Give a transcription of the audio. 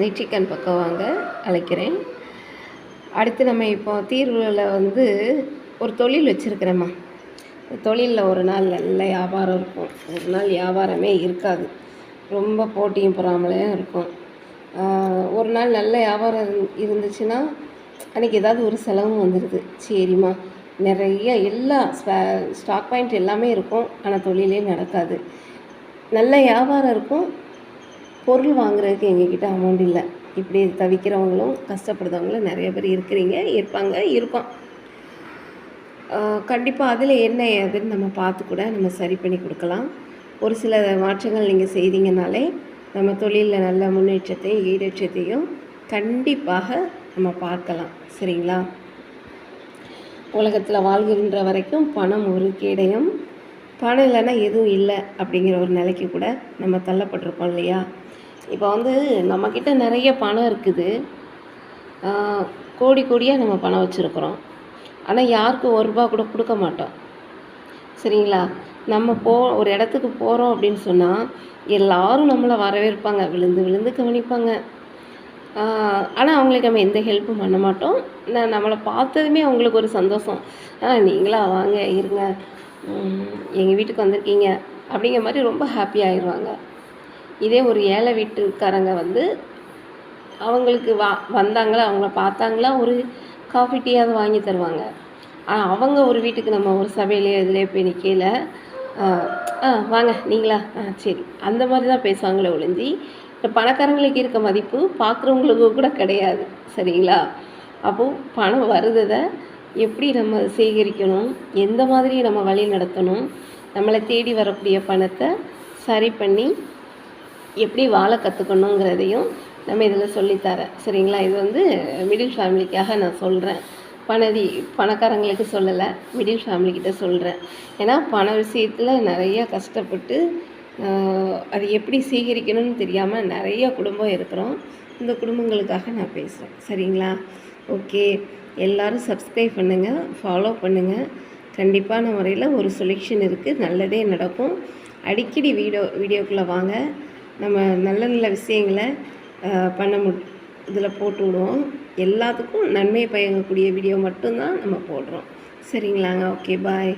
நெற்றிக்கண் பக்கம் வாங்க அழைக்கிறேன். அடுத்து நம்ம இப்போ தீர்வில் வந்து ஒரு தொழில் வச்சுருக்கிறேம்மா. தொழிலில் ஒரு நாள் நல்ல வியாபாரம் இருக்கும். ஒரு நாள் வியாபாரமே இருக்காது. ரொம்ப போட்டியும் பொறாமலையும் இருக்கும். ஒரு நாள் நல்ல வியாபாரம் இருந்துச்சுன்னா அன்றைக்கி ஏதாவது ஒரு செலவும் வந்துடுது சரிம்மா. நிறைய எல்லா ஸ்டாக் பாயிண்ட் எல்லாமே இருக்கும். ஆனால் தொழிலே நடக்காது. நல்ல வியாபாரம் இருக்கும். பொருள் வாங்குறதுக்கு எங்ககிட்ட அமௌண்ட் இல்லை. இப்படி தவிக்கிறவங்களும் கஷ்டப்படுறவங்களும் நிறைய பேர் இருக்கிறீங்க இருப்பாங்க இருக்கோம். கண்டிப்பாக அதில் என்ன ஏதுன்னு நம்ம பார்த்து கூட நம்ம சரி பண்ணி கொடுக்கலாம். ஒரு சில மாற்றங்கள் நீங்கள் செய்தீங்கனாலே நம்ம தொழிலில் நல்ல முன்னேற்றத்தையும் ஈடேற்றத்தையும் கண்டிப்பாக நம்ம பார்க்கலாம். சரிங்களா? உலகத்தில் வாழ்கின்ற வரைக்கும் பணம் ஒரு கேடயம். பணம் இல்லைன்னா எதுவும் இல்லை அப்படிங்கிற ஒரு நிலைக்கு கூட நம்ம தள்ளப்பட்டிருக்கோம் இல்லையா? இப்போ வந்து நம்மக்கிட்ட நிறைய பணம் இருக்குது. கோடி கோடியாக நம்ம பணம் வச்சுருக்குறோம். ஆனால் யாருக்கும் ஒரு ரூபா கூட கொடுக்க மாட்டோம். சரிங்களா? நம்ம போ ஒரு இடத்துக்கு போகிறோம் அப்படின்னு சொன்னால் எல்லோரும் நம்மளை வரவேற்பாங்க. விழுந்து விழுந்து கவனிப்பாங்க. ஆனால் அவங்களுக்கு நம்ம எந்த ஹெல்ப்பும் பண்ண மாட்டோம். நான் நம்மளை பார்த்ததுமே அவங்களுக்கு ஒரு சந்தோஷம். ஆ நீங்களா வாங்க இருங்க. எங்கள் வீட்டுக்கு வந்திருக்கீங்க. அப்படிங்கிற மாதிரி ரொம்ப ஹாப்பி ஆயிடுவாங்க. இதே ஒரு ஏழை வீட்டுக்காரங்க வந்து அவங்களுக்கு வா வந்தாங்களா அவங்கள பார்த்தாங்களா ஒரு காஃபி டீயாவது வாங்கி தருவாங்க. ஆனால் அவங்க ஒரு வீட்டுக்கு நம்ம ஒரு சபையிலே இதிலே போய் நிற்கல ஆ வாங்க நீங்களா? ஆ சரி. அந்த மாதிரி தான் பேசுவாங்களே ஒழிஞ்சி இந்த பணக்காரங்களுக்கு இருக்க மதிப்பு பார்க்குறவங்களுக்கு கூட கிடையாது சரிங்களா? அப்போது பணம் வருததை எப்படி நம்ம சேகரிக்கணும்? எந்த மாதிரி நம்ம வழி நடத்தணும்? நம்மளை தேடி வரக்கூடிய பணத்தை சரி பண்ணி எப்படி வாழ கற்றுக்கணுங்கிறதையும் நம்ம இதில் சொல்லித்தரேன். சரிங்களா? இது வந்து மிடில் ஃபேமிலிக்காக நான் சொல்கிறேன் பணதி பணக்காரங்களுக்கு சொல்லலை மிடில் ஃபேமிலிக்கிட்ட சொல்கிறேன் ஏன்னா பண விஷயத்தில் நிறைய கஷ்டப்பட்டு அது எப்படி சீகரிக்கணும்னு தெரியாமல் நிறைய குடும்பம் இருக்கிறோம். இந்த குடும்பங்களுக்காக நான் பேசுகிறேன் சரிங்களா? ஓகே. எல்லோரும் சப்ஸ்கிரைப் பண்ணுங்கள் ஃபாலோ பண்ணுங்கள் கண்டிப்பான முறையில் ஒரு சொல்யூஷன் இருக்குது நல்லதே நடக்கும். அடிக்கடி வீடியோ வீடியோக்குள்ளே வாங்க. நம்ம நல்ல நல்ல விஷயங்களை பண்ண மு இதில் போட்டு விடுவோம். எல்லாத்துக்கும் நன்மை பயங்கக்கூடிய வீடியோ மட்டும்தான் நம்ம போடுறோம். சரிங்களாங்க? Okay bye